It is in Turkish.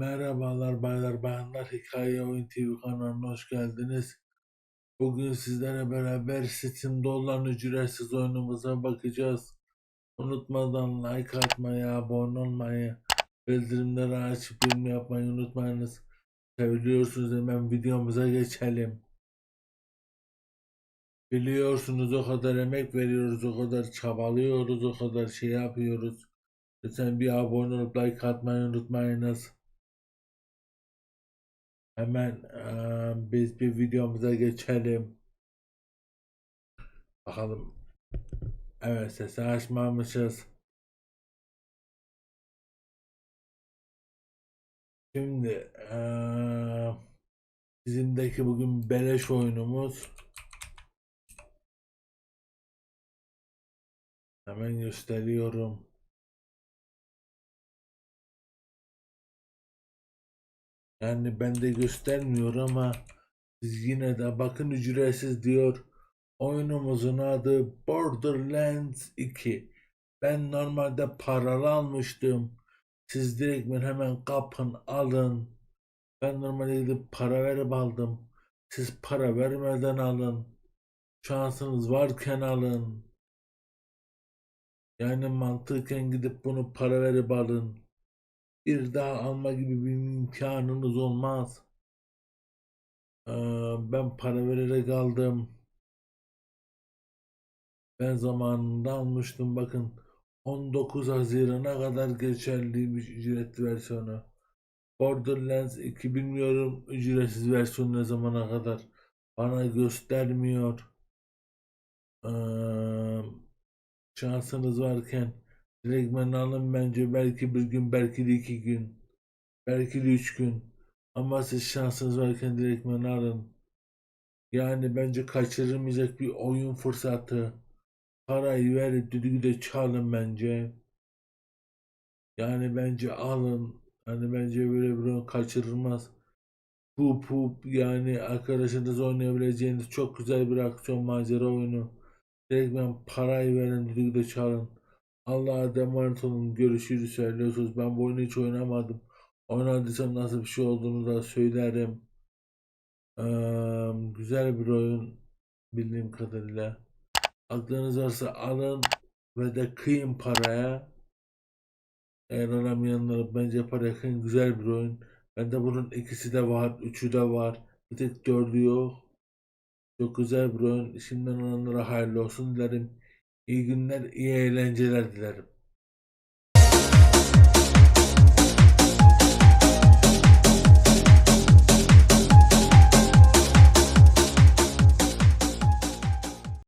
Merhabalar baylar bayanlar Hikaye Oyun TV kanalına hoş geldiniz. Bugün sizlere beraber Steam'de olan ücretsiz oyunumuza bakacağız. Unutmadan like atmayı, abone olmayı, bildirimleri açıp yorum yapmayı unutmayınız. Seviliyorsunuz hemen videomuza geçelim. Biliyorsunuz o kadar emek veriyoruz, o kadar çabalıyoruz, o kadar şey yapıyoruz. Lütfen bir abone olup like atmayı unutmayınız. Hemen eee, biz bir videomuza geçelim. Bakalım. Evet sesi açmamışız. Şimdi eee bizimdeki bugün beleş oyunumuz. Hemen gösteriyorum. Yani bende göstermiyor ama siz yine de bakın ücretsiz diyor. Oyunumuzun adı Borderlands 2. Ben normalde paralı almıştım. Siz direkt hemen kapın alın. Ben normalde gidip para verip aldım. Siz para vermeden alın. Şansınız varken alın. Yani mantıken gidip bunu para verip alın. Bir daha alma gibi bir imkanınız olmaz. Ee, ben para vererek aldım. Ben zamanında almıştım bakın. 19 Haziran'a kadar geçerliymiş ücretli versiyonu. Borderlands 2 bilmiyorum ücretsiz versiyonu ne zamana kadar. Bana göstermiyor. Ee, şansınız varken direktmen alın bence belki bir gün belki de iki gün. Belki de üç gün. Ama siz şansınız varken direktmen alın. Yani bence kaçırılmayacak bir oyun fırsatı. Parayı verip düdüğü de çalın bence. Yani bence alın. Hani bence böyle bir oyun kaçırılmaz. Bu bu yani arkadaşınız oynayabileceğiniz çok güzel bir aksiyon macera oyunu. Direkt ben parayı verin düdüğü de çalın. Allah'a emanet olun. Görüşürüz söylüyorsunuz. Ben bu oyunu hiç oynamadım. Oynadıysam nasıl bir şey olduğunu da söylerim. Eee, güzel bir oyun bildiğim kadarıyla. Aklınız varsa alın ve de kıyın paraya. Eğer alamayanlar bence paraya kıyın güzel bir oyun. Bende bunun ikisi de var, üçü de var. Bir tek dördü yok. Çok güzel bir oyun. Şimdiden olanlara hayırlı olsun dilerim. İyi günler, iyi eğlenceler dilerim.